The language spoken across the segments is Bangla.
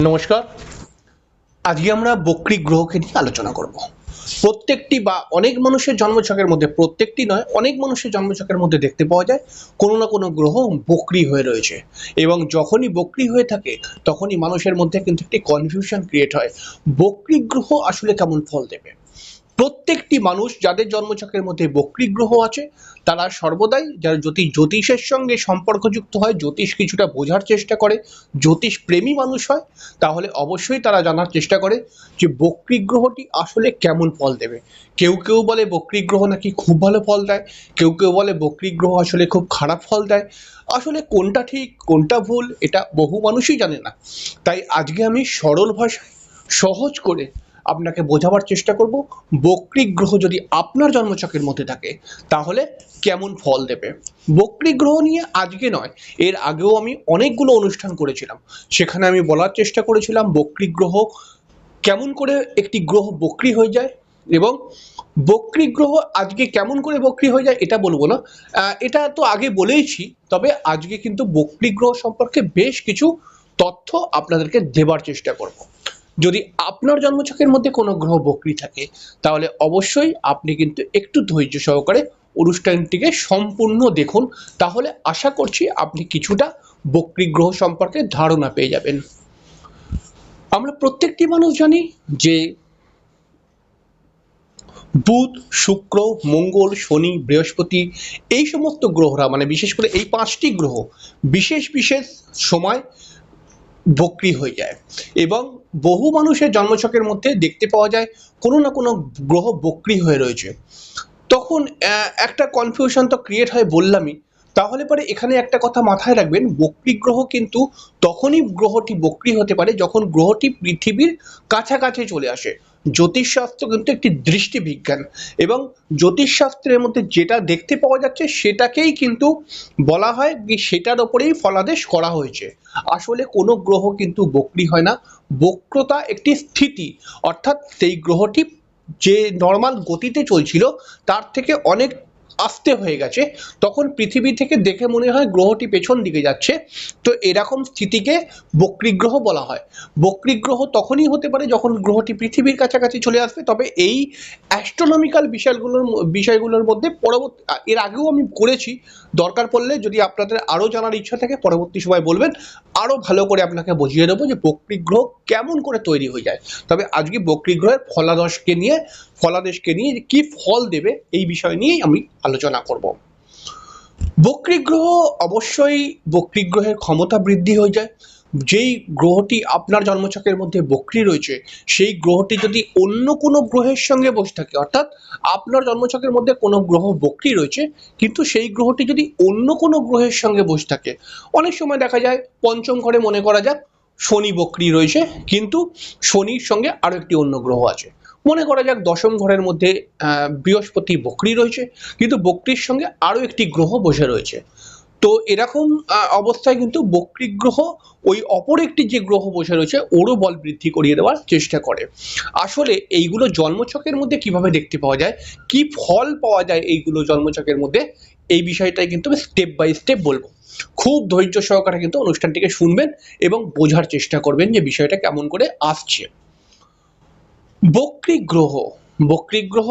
নমস্কার। আজকে আমরা বক্রী গ্রহকে নিয়ে আলোচনা করব। প্রত্যেকটি বা অনেক মানুষের জন্মছকের মধ্যে, প্রত্যেকটি নয়, অনেক মানুষের জন্মছকের মধ্যে দেখতে পাওয়া যায়, কোনো না কোনো গ্রহ বক্রি হয়ে রয়েছে। এবং যখনই বক্রী হয়ে থাকে, তখনই মানুষের মধ্যে কিন্তু একটি কনফিউশন ক্রিয়েট হয়। বক্রী গ্রহ আসলে কেমন ফল দেবে? প্রত্যেকটি মানুষ যাদের জন্মছকের মধ্যে বক্রী গ্রহ আছে, তারা সর্বদাই যারা জ্যোতি, জ্যোতিষের সঙ্গে সম্পর্কযুক্ত হয়, জ্যোতিষ কিছুটা বোঝার চেষ্টা করে, জ্যোতিষ প্রেমী মানুষ হয়, তাহলে অবশ্যই তারা জানার চেষ্টা করে যে বক্রী গ্রহটি আসলে কেমন ফল দেবে। কেউ কেউ বলে বক্রী গ্রহ নাকি খুব ভালো ফল দেয়, কেউ কেউ বলে বক্রী গ্রহ আসলে খুব খারাপ ফল দেয়। আসলে কোনটা ঠিক, কোনটা ভুল, এটা বহু মানুষই জানে না। তাই আজকে আমি সরল ভাষায় সহজ করে আপনাকে বোঝাবার চেষ্টা করব। বক্রী গ্রহ যদি আপনার জন্মচকের মধ্যে থাকে, তাহলে কেমন ফল দেবে? বক্রী গ্রহ নিয়ে আজকে নয়, এর আগেও আমি অনেকগুলো অনুষ্ঠান করেছিলাম। সেখানে আমি বলার চেষ্টা করেছিলাম বক্রী গ্রহ কেমন করে একটি গ্রহ বক্রী হয়ে যায় এবং বক্রী গ্রহ আজকে কেমন করে বক্রী হয়ে যায় এটা বলব না। এটা তো আগে বলেইছি, তবে আজকে কিন্তু বক্রী গ্রহ সম্পর্কে বেশ কিছু তথ্য আপনাদেরকে দেবার চেষ্টা করব। যদি আপনার জন্মছকের মধ্যে কোনো গ্রহ বক্রী থাকে, তাহলে অবশ্যই আপনি কিন্তু একটু ধৈর্য সহকারে অনুষ্ঠানটিকে সম্পূর্ণ দেখুন। তাহলে আশা করছি আপনি কিছুটা বক্রী গ্রহ সম্পর্কে ধারণা পেয়ে যাবেন। আমরা প্রত্যেকটি মানুষ জানি যে বুধ, শুক্র, মঙ্গল, শনি, বৃহস্পতি এই সমস্ত গ্রহরা মানে বিশেষ করে এই পাঁচটি গ্রহ, বিশেষ বিশেষ সময় বক্রি হয়ে যায়। এবং বহু মানুষের জন্মছকের মধ্যে দেখতে পাওয়া যায়, কোনো না কোনো গ্রহ বক্রি হয়ে রয়েছে। তখন একটা কনফিউশন তো ক্রিয়েট হয় বললামই। তাহলে পরে এখানে একটা কথা মাথায় রাখবেন, বক্রি গ্রহ কিন্তু তখনই গ্রহটি বক্রি হতে পারে যখন গ্রহটি পৃথিবীর কাছাকাছি চলে আসে। জ্যোতিষশাস্ত্র কিন্তু একটি দৃষ্টিবিজ্ঞান। এবং জ্যোতিষশাস্ত্রের মধ্যে যেটা দেখতে পাওয়া যাচ্ছে সেটাকেই কিন্তু বলা হয় যে সেটার ওপরেই ফলাদেশ করা হয়েছে। আসলে কোনো গ্রহ কিন্তু বক্রি হয় না। বক্রতা একটি স্থিতি। অর্থাৎ সেই গ্রহটি যে নর্মাল গতিতে চলছিল, তার থেকে অনেক আস্তে হয়ে গেছে, তখন পৃথিবী থেকে দেখে মনে হয় গ্রহটি পেছন দিকে যাচ্ছে। তো এরকম স্থিতিকে বক্রিগ্রহ বলা হয়। বক্রিগ্রহ তখনই হতে পারে যখন গ্রহটি পৃথিবীর কাছাকাছি চলে আসবে, তবে এই অ্যাস্ট্রোনমিক্যাল বিষয়গুলোর বিষয়গুলোর মধ্যে পরবর্তী, এর আগেও আমি করেছি দরকার পড়লে যদি আপনাদের আরও জানার ইচ্ছা থাকে, পরবর্তী সময় বলবেন আরও ভালো করে আপনাকে বুঝিয়ে দেবো যে বক্রিগ্রহ কেমন করে তৈরি হয়ে যায়। তবে আজকে বক্রিগ্রহের ফলাদশকে নিয়ে, ফলাদেশকে নিয়ে কি ফল দেবে, এই বিষয় নিয়েই আমি আলোচনা করব। বক্রিগ্রহ অবশ্যই বক্রিগ্রহের ক্ষমতা বৃদ্ধি হয়ে যায়। যেই গ্রহটি আপনার জন্মছকের মধ্যে বক্রী রয়েছে, সেই গ্রহটি যদি অন্য কোনো গ্রহের সঙ্গে বসে থাকে, অর্থাৎ আপনার জন্মছকের মধ্যে কোনো গ্রহ বক্রী রয়েছে, কিন্তু সেই গ্রহটি যদি অন্য কোনো গ্রহের সঙ্গে বসে থাকে, অনেক সময় দেখা যায় পঞ্চম ঘরে মনে করা যাক শনি বক্রী রয়েছে, কিন্তু শনির সঙ্গে আরও একটি অন্য গ্রহ আছে। মনে করা যাক দশম ঘরের মধ্যে বৃহস্পতি বক্রী রয়েছে, কিন্তু বক্রীর সঙ্গে আরও একটি গ্রহ বসে রয়েছে। তো এরকম অবস্থায় কিন্তু বক্রী গ্রহ ওই অপর একটি যে গ্রহ বসে রয়েছে, ওরও বল বৃদ্ধি করিয়ে দেওয়ার চেষ্টা করে। আসলে এইগুলো জন্মচকের মধ্যে কীভাবে দেখতে পাওয়া যায়, কি ফল পাওয়া যায় এইগুলো জন্মচকের মধ্যে, এই বিষয়টাই কিন্তু আমি স্টেপ বাই স্টেপ বলব। খুব ধৈর্য সহকারে কিন্তু অনুষ্ঠানটিকে শুনবেন এবং বোঝার চেষ্টা করবেন যে বিষয়টা কেমন করে আসছে। বক্রী গ্রহ বক্রী গ্রহ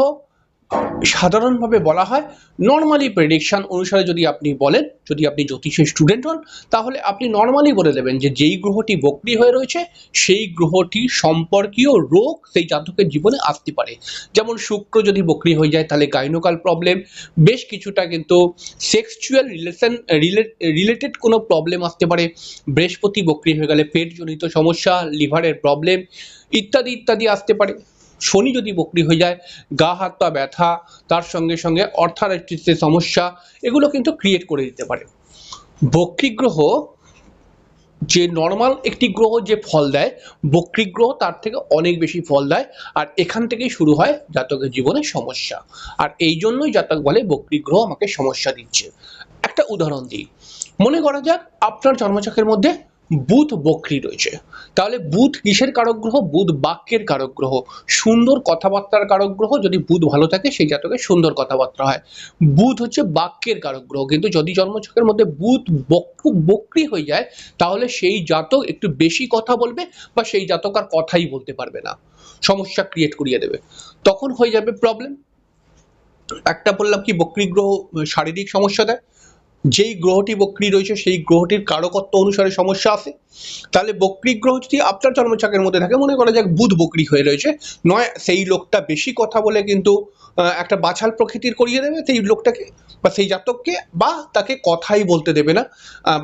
সাধারণভাবে বলা হয় নর্মালি প্রেডিকশন অনুসারে যদি আপনি বলেন, যদি আপনি জ্যোতিষের স্টুডেন্ট হন, তাহলে আপনি নর্মালি বলে দেবেন যে যেই গ্রহটি বক্রী হয়ে রয়েছে, সেই গ্রহটি সম্পর্কীয় রোগ সেই জাতকের জীবনে আসতে পারে। যেমন শুক্র যদি বক্রী হয়ে যায়, তাহলে গাইনোকাল প্রবলেম বেশ কিছুটা কিন্তু সেক্সচুয়াল রিলেশন রিলেটেড কোনো প্রবলেম আসতে পারে। বৃহস্পতি বক্রী হয়ে গেলে পেটজনিত সমস্যা লিভারের প্রবলেম ইত্যাদি ইত্যাদি আসতে পারে। শনি যদি বক্রি হয়ে যায়, গা, হাত, পা ব্যথা, তার সঙ্গে সঙ্গে অর্থারাইটিসের সমস্যা, এগুলো কিন্তু ক্রিয়েট করে দিতে পারে। বক্রী গ্রহ, যে নর্মাল একটি গ্রহ যে ফল দেয়, বক্রী গ্রহ তার থেকে অনেক বেশি ফল দেয়, আর এখান থেকেই শুরু হয় জাতকের জীবনে সমস্যা। আর এই জন্যই জাতক বলে বক্রী গ্রহ আমাকে সমস্যা দিচ্ছে। একটা উদাহরণ দিই। মনে করা যাক আপনার জন্মছকের মধ্যে বুধ বক্রী রয়েছে। তাহলে বুধ কিসের কারক গ্রহ বুধ বাক্যের কারক গ্রহ সুন্দর কথাবার্তার কারক গ্রহ যদি বুধ ভালো থাকে, সেই জাতকে সুন্দর কথাবার্তা হয়। বুধ হচ্ছে বাক্যের কারক গ্রহ কিন্তু যদি জন্মছকের মধ্যে বুধ বক্রী হয়ে যায়, তাহলে সেই জাতক একটু বেশি কথা বলবে বা সেই জাতক আর কথাই বলতে পারবে না। সমস্যা ক্রিয়েট করিয়ে দেবে। তখন হয়ে যাবে প্রবলেম একটা বললাম কি বক্রী গ্রহ শারীরিক সমস্যা দেয়। যেই গ্রহটি বক্রী রয়েছে, সেই গ্রহটির কারকত্ব অনুসারে সমস্যা আছে। তাহলে বক্রী গ্রহ যদি আপনার জন্মচাকের মধ্যে থাকে, মনে করা যাক বুধ বক্রী হয়ে রয়েছে, নয়, সেই লোকটা বেশি কথা বলে কিন্তু একটা বাছাল প্রকৃতির করিয়ে দেবে সেই লোকটাকে, বা সেই জাতককে, বা তাকে কথাই বলতে দেবে না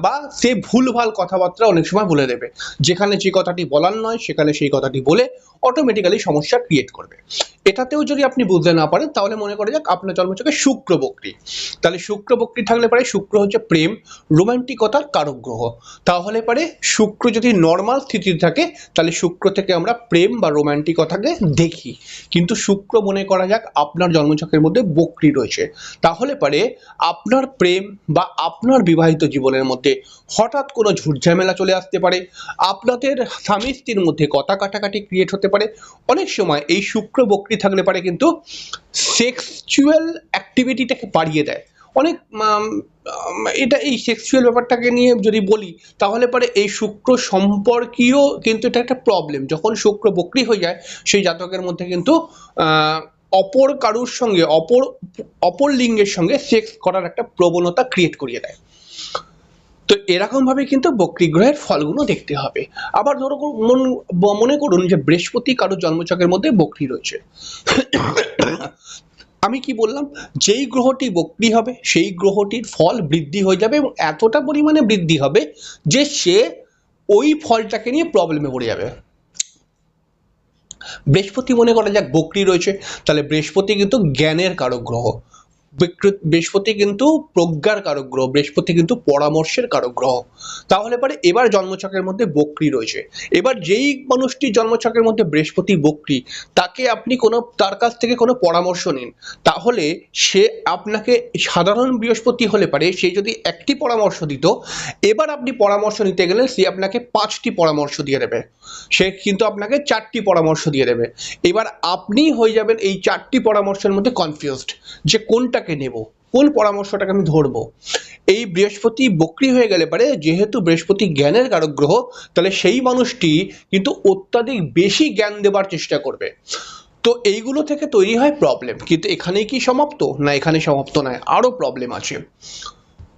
বা সে ভুলভাল কথাবার্তা অনেক সময় বলে দেবে। যেখানে যে কথাটি বলার নয়, সেখানে সেই কথাটি বলে অটোমেটিক্যালি সমস্যা ক্রিয়েট করবে। এটাতেও যদি আপনি বুঝতে না পারেন, তাহলে মনে করা যাক আপনার জন্মচকে শুক্র বক্রী। তাহলে শুক্র বক্রী থাকলে পারে শুক্র হচ্ছে প্রেম, রোমান্টিকতার কারক গ্রহ। তাহলে পারে শুক্র যদি নর্মাল স্থিতিতে থাকে, তাহলে শুক্র থেকে আমরা প্রেম বা রোমান্টিকতাকে দেখি। কিন্তু শুক্র মনে করা যাক আপনার জন্মচকের মধ্যে বক্রী রয়েছে। তাহলে পারে আপনার প্রেম বা আপনার বিবাহিত জীবনের মধ্যে হঠাৎ কোনো ঝুটঝামেলা চলে আসতে পারে। আপনাদের স্বামী স্ত্রীর মধ্যে কথা কাটাকাটি ক্রিয়েট হতে পারে। অনেক সময় এই শুক্র বক্রী থাকলে পারে কিন্তু সেক্সুয়াল অ্যাক্টিভিটিটাকে বাড়িয়ে দেয়। অনেক এটা এই সেক্সুয়াল ব্যাপারটাকে নিয়ে যদি বলি, তাহলে পরে এই শুক্র সম্পর্কীয় কিন্তু এটা একটা প্রবলেম যখন শুক্র বক্রি হয়ে যায়, সেই জাতকের মধ্যে কিন্তু অপর কারুর সঙ্গে, অপর অপর লিঙ্গের সঙ্গে সেক্স করার একটা প্রবণতা ক্রিয়েট করিয়ে দেয়। তো এরকম ভাবে কিন্তু বক্রী গ্রহের ফলগুলো দেখতে হবে। আবার ধরো মন, মনে করুন যে বৃহস্পতি কারও জন্মচকের মধ্যে বক্রি রয়েছে। আমি কি বললাম? যেই গ্রহটি বক্রি হবে, সেই গ্রহটির ফল বৃদ্ধি হয়ে যাবে এবং এতটা পরিমাণে বৃদ্ধি হবে যে সে ওই ফলটাকে নিয়ে প্রবলেমে পড়ে যাবে। বৃহস্পতি মনে করা যাক বক্রি রয়েছে, তাহলে বৃহস্পতি কিন্তু জ্ঞানের কারক গ্রহ। বৃহস্পতি কিন্তু প্রজ্ঞার কারক গ্রহ বৃহস্পতি কিন্তু পরামর্শের কারক গ্রহ তাহলে পরে এবার জন্মছকের মধ্যে বক্রী রয়েছে। এবার যেই মানুষটি জন্মছকের মধ্যে বৃহস্পতি বক্রী, তাকে আপনি কোনো, তার কাছ থেকে কোনো পরামর্শ নিন। তাহলে সে আপনাকে সাধারণ বৃহস্পতি হলে পারে, সে যদি একটি পরামর্শ দিত, এবার আপনি পরামর্শ নিতে গেলে সে আপনাকে পাঁচটি পরামর্শ দিয়ে দেবে। সে কিন্তু আপনাকে চারটি পরামর্শ দিয়ে দেবে। এবার আপনি হয়ে যাবেন এই চারটি পরামর্শের মধ্যে কনফিউজড যে কোনটাকে নেব কোন পরামর্শটাকে আমি ধরব। এই বৃহস্পতি বক্রি হয়ে গেলে পারে, যেহেতু বৃহস্পতি জ্ঞানের কারক গ্রহ, তাহলে সেই মানুষটি কিন্তু অত্যাধিক বেশি জ্ঞান দেবার চেষ্টা করবে। তো এইগুলো থেকে তৈরি হয় প্রবলেম কিন্তু এখানেই কি সমাপ্ত? না এখানে সমাপ্ত নয় আরও প্রবলেম আছে।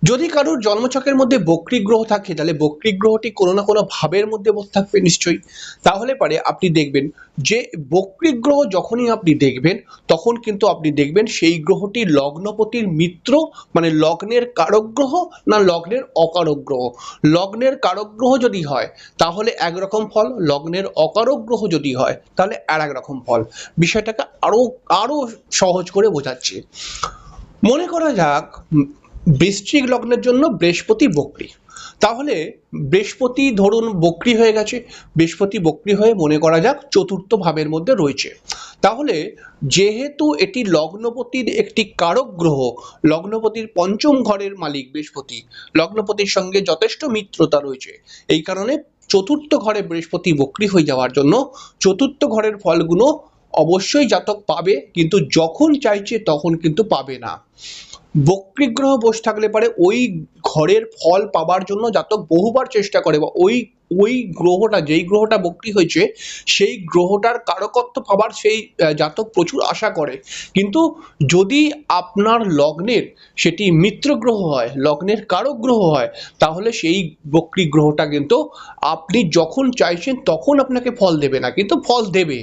যদি কারোর জন্মছকের মধ্যে বক্রী গ্রহ থাকে, তাহলে বক্রী গ্রহটি কোনো না কোনো ভাবের মধ্যে বসে থাকবে নিশ্চয়ই। তাহলে পারে আপনি দেখবেন যে বক্রী গ্রহ যখনই আপনি দেখবেন, তখন কিন্তু আপনি দেখবেন সেই গ্রহটি লগ্নপতির মিত্র মানে লগ্নের কারক গ্রহ না লগ্নের অকারক গ্রহ লগ্নের কারক গ্রহ যদি হয়, তাহলে একরকম ফল, লগ্নের অকারক গ্রহ যদি হয়, তাহলে আর রকম ফল। বিষয়টাকে আরও আরও সহজ করে বোঝাচ্ছি। মনে করা যাক বৃশ্চিক লগ্নের জন্য বৃহস্পতি বক্রী। তাহলে বৃহস্পতি ধরুন বক্রী হয়ে গেছে, বৃহস্পতি বক্রী হয়ে মনে করা যাক চতুর্থ ভাবের মধ্যে রয়েছে। তাহলে যেহেতু এটি লগ্নপতির একটি কারক গ্রহ, লগ্নপতির পঞ্চম ঘরের মালিক বৃহস্পতি, লগ্নপতির সঙ্গে যথেষ্ট মিত্রতা রয়েছে। এই কারণে চতুর্থ ঘরে বৃহস্পতি বক্রী হয়ে যাওয়ার জন্য চতুর্থ ঘরের ফলগুলো অবশ্যই জাতক পাবে, কিন্তু যখন চাইছে তখন কিন্তু পাবে না। বক্রী গ্রহ বসে থাকলে পারে ওই ঘরের ফল পাবার জন্য জাতক বহুবার চেষ্টা করে বা ওই ওই গ্রহটা, যেই গ্রহটা বক্রী হয়েছে, সেই গ্রহটার কারকত্ব পাবার সেই জাতক প্রচুর আশা করে। কিন্তু যদি আপনার লগ্নের সেটি মিত্র গ্রহ হয়, লগ্নের কারক গ্রহ হয়, তাহলে সেই বক্রী গ্রহটা কিন্তু আপনি যখন চাইছেন তখন আপনাকে ফল দেবে না, কিন্তু ফল দেবে।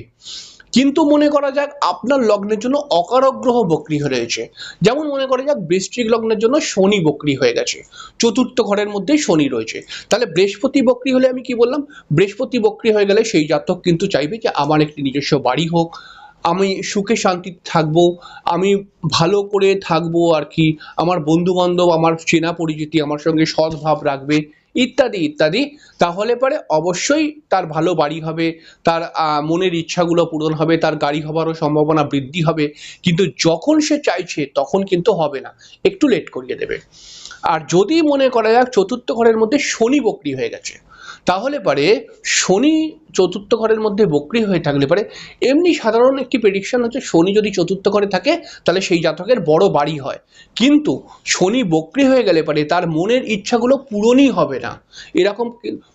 কিন্তু মনে করা যাক আপনার লগ্নের জন্য অকারক গ্রহ বক্রী হয়ে রয়েছে। যেমন মনে করা যাক বৃশ্চিক লগ্নের জন্য শনি বক্রী হয়ে গেছে। চতুর্থ ঘরের মধ্যে শনি রয়েছে। তাহলে বৃহস্পতি বক্রী হলে আমি কি বললাম? বৃহস্পতি বক্রী হয়ে গেলে সেই জাতক কিন্তু চাইবে যে আমার একটি নিজস্ব বাড়ি হোক, আমি সুখে শান্তিতে থাকব, আমি ভালো করে থাকব আর কি। আমার বন্ধু বান্ধব আমার চেনা পরিচিতি আমার সঙ্গে সদ্ভাব রাখবে। ইত্যাদি ইত্যাদি। তাহলে পরে অবশ্যই তার ভালো বাড়ি হবে, তার মনের ইচ্ছাগুলো পূরণ হবে, তার গাড়ি হবারও সম্ভাবনা বৃদ্ধি হবে। কিন্তু যখন সে চাইছে, তখন কিন্তু হবে না। একটু লেট করিয়ে দেবে। আর যদি মনে করা যাক, চতুর্থ ঘরের মধ্যে শনি বক্রি হয়ে গেছে। তাহলে পারে শনি চতুর্থ ঘরের মধ্যে বক্রি হয়ে থাকলে পারে। এমনি সাধারণ একটি প্রেডিকশন হচ্ছে শনি যদি চতুর্থ ঘরে থাকে, তাহলে সেই জাতকের বড় বাড়ি হয়। কিন্তু শনি বক্রি হয়ে গেলে পারে, তার মনের ইচ্ছাগুলো পূরণই হবে না। এরকম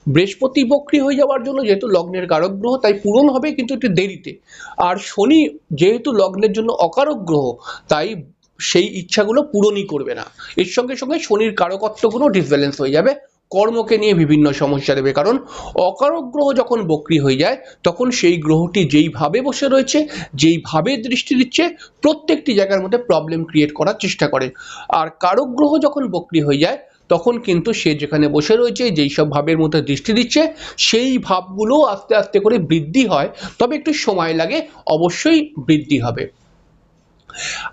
বৃহস্পতি বক্রি হয়ে যাওয়ার জন্য যেহেতু লগ্নের কারক গ্রহ, তাই পূরণ হবে কিন্তু একটু দেরিতে। আর শনি যেহেতু লগ্নের জন্য অকারক গ্রহ, তাই সেই ইচ্ছাগুলো পূরণই করবে না। এর সঙ্গে সঙ্গে শনির কারকত্বগুলো ডিসব্যালেন্স হয়ে যাবে। কর্মকে নিয়ে বিভিন্ন সমস্যা দেবে। কারণ অকারক গ্রহ যখন বক্রি হয়ে যায়, তখন সেই গ্রহটি যেইভাবে বসে রয়েছে যেইভাবে দৃষ্টি দিচ্ছে, প্রত্যেকটি জায়গার মধ্যে প্রবলেম ক্রিয়েট করার চেষ্টা করে। আর কারক গ্রহ যখন বক্রি হয়ে যায়, তখন কিন্তু সে যেখানে বসে রয়েছে, যেই সব ভাবের মধ্যে দৃষ্টি দিচ্ছে, সেই ভাবগুলো আস্তে আস্তে করে বৃদ্ধি হয়। তবে একটু সময় লাগে, অবশ্যই বৃদ্ধি হবে।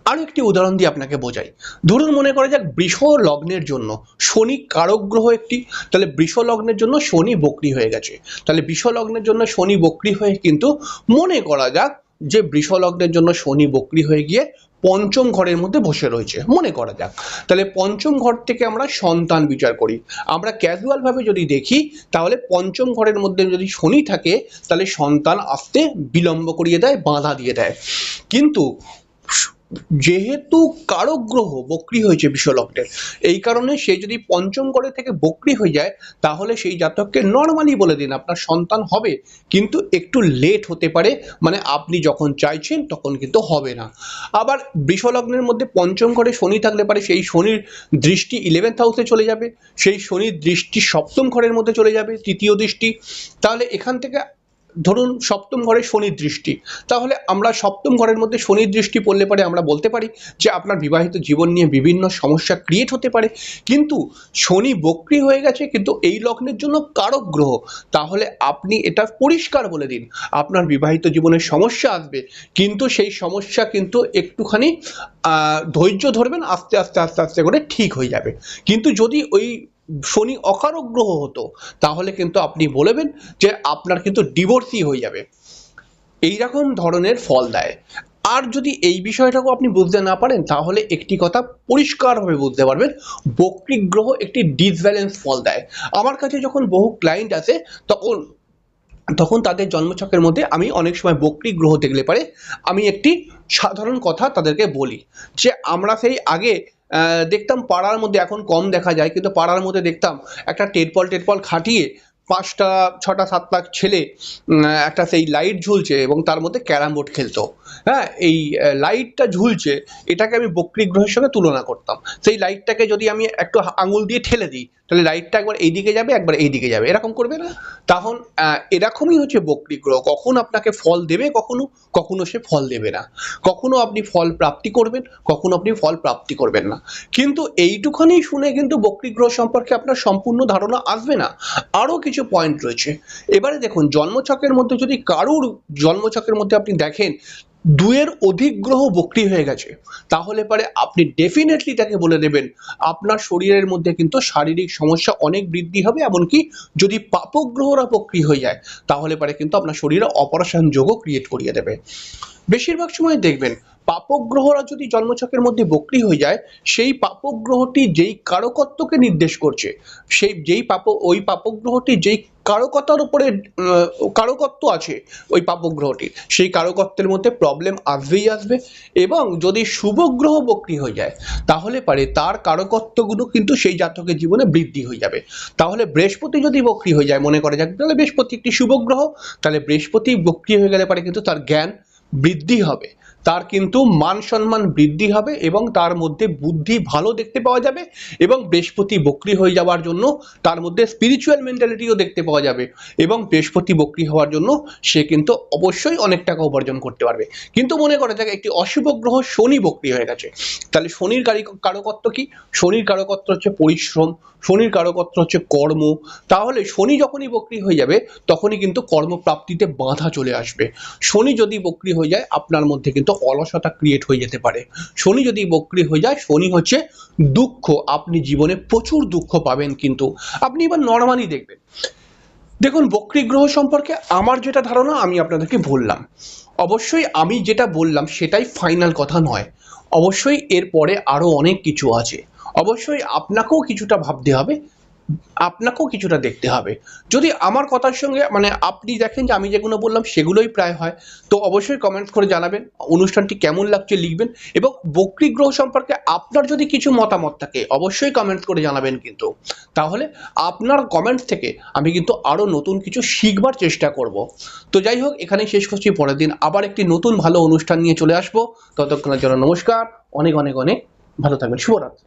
আরও একটি উদাহরণ দিয়ে আপনাকে বোঝাই। ধরুন মনে করা যাক বৃষ লগ্নের জন্য শনি কারক গ্রহ একটি, তাহলে বৃষ লগ্নের জন্য শনি বক্রি হয়ে গেছে। তাহলে বৃষ লগ্নের জন্য শনি বক্রি হয়ে কিন্তু মনে করা যাক যে বৃষ লগ্নের জন্য শনি বক্রি হয়ে গিয়ে পঞ্চম ঘরের মধ্যে বসে রয়েছে। মনে করা যাক। তাহলে পঞ্চম ঘর থেকে আমরা সন্তান বিচার করি। আমরা ক্যাজুয়াল ভাবে যদি দেখি, তাহলে পঞ্চম ঘরের মধ্যে যদি শনি থাকে, তাহলে সন্তান আসতে বিলম্ব করিয়ে দেয়, বাধা দিয়ে দেয়। কিন্তু যেহেতু কারক গ্রহ বক্রি হয়েছে বিশ্বলগ্নের, এই কারণে সে যদি পঞ্চম ঘরে থেকে বক্রি হয়ে যায়, তাহলে সেই জাতককে নর্মালি বলে দিন, আপনার সন্তান হবে, কিন্তু একটু লেট হতে পারে মানে আপনি যখন চাইছেন তখন কিন্তু হবে না। আবার বৃষলগ্নের মধ্যে পঞ্চম ঘরে শনি থাকলে পারে, সেই শনির দৃষ্টি ইলেভেন্থ হাউসে চলে যাবে, সেই শনির দৃষ্টি সপ্তম ঘরের মধ্যে চলে যাবে, তৃতীয় দৃষ্টি। তাহলে এখান থেকে ধরুন সপ্তম ঘরে শনির দৃষ্টি, তাহলে আমরা সপ্তম ঘরের মধ্যে শনির দৃষ্টি পড়লে পারে আমরা বলতে পারি যে আপনার বিবাহিত জীবন নিয়ে বিভিন্ন সমস্যা ক্রিয়েট হতে পারে। কিন্তু শনি বক্রি হয়ে গেছে, কিন্তু এই লগ্নের জন্য কারক গ্রহ, তাহলে আপনি এটা পরিষ্কার বলে দিন। আপনার বিবাহিত জীবনে সমস্যা আসবে, কিন্তু সেই সমস্যা কিন্তু একটুখানি ধৈর্য ধরবেন, আস্তে আস্তে আস্তে আস্তে করে ঠিক হয়ে যাবে। কিন্তু যদি ওই শনি অকারক গ্রহ হতো, তাহলে কিন্তু আপনি বলবেন যে আপনার কিন্তু ডিভোর্সই হয়ে যাবে। এই রকম ধরনের ফল দেয়। আর যদি এই বিষয়টাকেও আপনি বুঝতে না পারেন, তাহলে একটি কথা পরিষ্কারভাবে বুঝতে পারবেন, বক্রিক গ্রহ একটি ডিসব্যালেন্স ফল দেয়। আমার কাছে যখন বহু ক্লায়েন্ট আসে তখন তখন তাদের জন্মছকের মধ্যে আমি অনেক সময় বক্রিক গ্রহ দেখলে পারে, আমি একটি সাধারণ কথা তাদেরকে বলি যে, আমরা সেই আগে দেখতাম পাড়ার মধ্যে এখন কম দেখা যায়, কিন্তু পাড়ার মধ্যে দেখতাম একটা টেরপল টেটপল খাটিয়ে পাঁচটা, ছটা সাতটা ছেলে একটা সেই লাইট ঝুলছে এবং তার মধ্যে ক্যারাম বোর্ড খেলতো। হ্যাঁ এই লাইটটা ঝুলছে, এটাকে আমি বক্রিক গ্রহের সঙ্গে তুলনা করতাম। সেই লাইটটাকে যদি আমি একটু আঙুল দিয়ে ঠেলে দিই তাহলে লাইটটা একবার এইদিকে যাবে, একবার এইদিকে যাবে। এরকম করবে না। তখন এরকমই হচ্ছে বক্রিক গ্রহ। কখন আপনাকে ফল দেবে কখনো কখনো সে ফল দেবে না। কখনো আপনি ফল প্রাপ্তি করবেন, কখনো আপনি ফল প্রাপ্তি করবেন না। কিন্তু এইটুখানি শুনে কিন্তু বক্রিক গ্রহ সম্পর্কে আপনার সম্পূর্ণ ধারণা আসবে না। আরও কিছু পয়েন্ট রয়েছে। এবারে দেখুন জন্মছকের মধ্যে যদি কারুর জন্মছকের মধ্যে আপনি দেখেন দুয়ের অধিক গ্রহ বক্রি হয়ে গেছে। তাহলে পরে আপনি ডেফিনেটলি তাকে বলে দেবেন, আপনার শরীরের মধ্যে কিন্তু শারীরিক সমস্যা অনেক বৃদ্ধি হবে, এমনকি যদি পাপগ্রহরা বক্রি হয়ে যায়, তাহলে পরে কিন্তু আপনার শরীরে অপারেশন যোগও ক্রিয়েট করিয়ে দেবে। বেশিরভাগ সময় দেখবেন পাপগ্রহরা যদি জন্মছকের মধ্যে বক্রি হয়ে যায়, সেই পাপগ্রহটি যেই কারকত্বকে নির্দেশ করছে, সেই যেই পাপ, ওই পাপগ্রহটি যেই কারকতার উপরে কারকত্ব আছে ওই পাপগ্রহটির। সেই কারকত্বের মধ্যে প্রবলেম আসবেই আসবে এবং যদি শুভ গ্রহ বক্রি হয়ে যায়, তাহলে পারে তার কারকত্বগুলো কিন্তু সেই জাতকের জীবনে বৃদ্ধি হয়ে যাবে। তাহলে বৃহস্পতি যদি বক্রি হয়ে যায়, মনে করা যাক, তাহলে বৃহস্পতি একটি শুভ গ্রহ, তাহলে বৃহস্পতি বক্রি হয়ে গেলে পারে কিন্তু তার জ্ঞান বৃদ্ধি হবে। তার কিন্তু মান সম্মান বৃদ্ধি হবে এবং তার মধ্যে বুদ্ধি ভালো দেখতে পাওয়া যাবে এবং বৃহস্পতি বক্রি হয়ে যাওয়ার জন্য তার মধ্যে স্পিরিচুয়াল মেন্টালিটিও দেখতে পাওয়া যাবে এবং বৃহস্পতি বক্রি হওয়ার জন্য সে কিন্তু অবশ্যই অনেক টাকা উপার্জন করতে পারবে। কিন্তু মনে করা যাক, একটি অশুভ গ্রহ শনি বক্রি হয়ে গেছে। তাহলে শনির কারি কারকত্ব কি? শনির কারকত্ব হচ্ছে পরিশ্রম, শনির কারকত্ব হচ্ছে কর্ম। তাহলে শনি যখনই বক্রি হয়ে যাবে, তখনই কিন্তু কর্মপ্রাপ্তিতে বাধা চলে আসবে। শনি যদি বক্রি হয়ে যায়, আপনার মধ্যে কিন্তু অলসতা ক্রিয়েট হয়ে যেতে পারে। শনি যদি বক্রি হয়ে যায়, শনি হচ্ছে দুঃখ। আপনি জীবনে প্রচুর দুঃখ পাবেন কিন্তু। আপনি এবার নর্মালি দেখবেন। দেখুন, বক্রী গ্রহ সম্পর্কে আমার যেটা ধারণা, আমি আপনাদেরকে বললাম। অবশ্যই আমি যেটা বললাম, সেটাই ফাইনাল কথা নয়। অবশ্যই এরপরে আরও অনেক কিছু আছে। অবশ্যই আপনাকেও কিছুটা ভাবতে হবে। আপনাকেও কিছুটা দেখতে হবে। যদি আমার কথার সঙ্গে মানে আপনি দেখেন যে আমি যেগুলো বললাম সেগুলোই প্রায় হয়, তো অবশ্যই কমেন্ট করে জানাবেন, অনুষ্ঠানটি কেমন লাগছে লিখবেন এবং বক্রী গ্রহ সম্পর্কে আপনার যদি কিছু মতামত থাকে, অবশ্যই কমেন্ট করে জানাবেন কিন্তু। তাহলে আপনার কমেন্ট থেকে আমি কিন্তু আরও নতুন কিছু শিখবার চেষ্টা করব। তো যাই হোক, এখানেই শেষ করছি, পরের দিন আবার একটি নতুন ভালো অনুষ্ঠান নিয়ে চলে আসব। ততক্ষণের জন্য নমস্কার, অনেক অনেক অনেক ভালো থাকবেন, শুভরাত্রি।